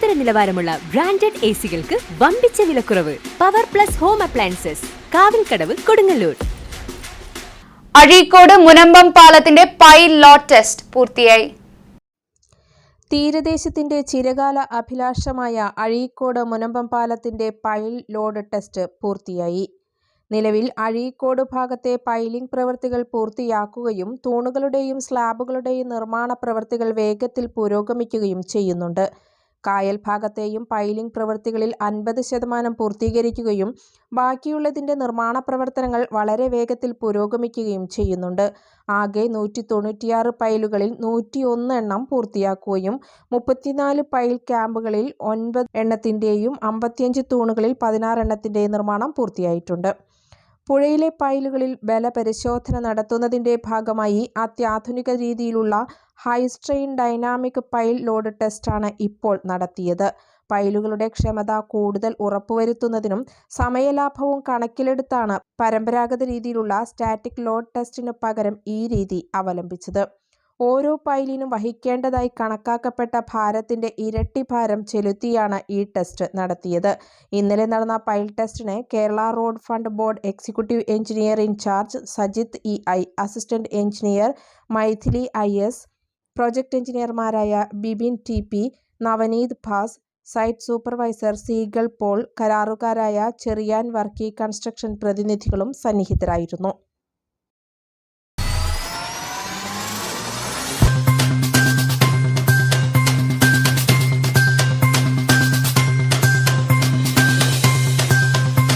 ലോകോത്തര നിലവാരമുള്ള branded A സികൾക്ക് വമ്പിച്ച വിലക്കുറവ്. Power plus home appliances. Kavilkadavu Kodungallur. Azhikode Munambam പാലത്തിന്റെ പൈൽ ലോട്ട് ടെസ്റ്റ് പൂർത്തിയായി. തീരദേശത്തിന്റെ ചിരകാല അഭിലാഷമായ അഴീക്കോട് മുനമ്പം പാലത്തിന്റെ പൈൽ ലോഡ് ടെസ്റ്റ് പൂർത്തിയായി. നിലവിൽ അഴീക്കോട് ഭാഗത്തെ പൈലിംഗ് പ്രവൃത്തികൾ പൂർത്തിയാക്കുകയും തൂണുകളുടെയും സ്ലാബുകളുടെയും നിർമ്മാണ പ്രവൃത്തികൾ വേഗത്തിൽ പുരോഗമിക്കുകയും ചെയ്യുന്നുണ്ട്. കായൽ ഭാഗത്തെയും പൈലിംഗ് പ്രവൃത്തികളിൽ അൻപത് ശതമാനം പൂർത്തീകരിക്കുകയും ബാക്കിയുള്ളതിന്റെ നിർമ്മാണ പ്രവർത്തനങ്ങൾ വളരെ വേഗത്തിൽ പുരോഗമിക്കുകയും ചെയ്യുന്നുണ്ട്. ആകെ നൂറ്റി തൊണ്ണൂറ്റിയാറ് പൈലുകളിൽ നൂറ്റിയൊന്ന് എണ്ണം പൂർത്തിയാക്കുകയും മുപ്പത്തിനാല് പൈൽ ക്യാമ്പുകളിൽ ഒൻപത് എണ്ണത്തിന്റെയും അമ്പത്തിയഞ്ച് തൂണുകളിൽ പതിനാറ് എണ്ണത്തിന്റെയും നിർമ്മാണം പൂർത്തിയായിട്ടുണ്ട്. പുഴയിലെ പൈലുകളിൽ ബലപരിശോധന നടത്തുന്നതിന്റെ ഭാഗമായി അത്യാധുനിക രീതിയിലുള്ള ഹൈസ്ട്രെയിൻ ഡൈനാമിക് പൈൽ ലോഡ് ടെസ്റ്റാണ് ഇപ്പോൾ നടത്തിയത്. പൈലുകളുടെ ക്ഷമത കൂടുതൽ ഉറപ്പുവരുത്തുന്നതിനും സമയലാഭവും കണക്കിലെടുത്താണ് പരമ്പരാഗത രീതിയിലുള്ള സ്റ്റാറ്റിക് ലോഡ് ടെസ്റ്റിനു പകരം ഈ രീതി അവലംബിച്ചത്. ഓരോ പൈലിനും വഹിക്കേണ്ടതായി കണക്കാക്കപ്പെട്ട ഭാരത്തിന്റെ ഇരട്ടി ഭാരം ചെലുത്തിയാണ് ഈ ടെസ്റ്റ് നടത്തിയത്. ഇന്നലെ നടന്ന pile ടെസ്റ്റിനെ Kerala road fund board executive engineer incharge Sajith E I assistant engineer Mythili I S project എഞ്ചിനീയർമാരായ Bibin T P Navaneeth Bhas site supervisor Seegal Paul കരാറുകാരായ Cherian Varkey construction പ്രതിനിധികളും സന്നിഹിതരായിരുന്നു.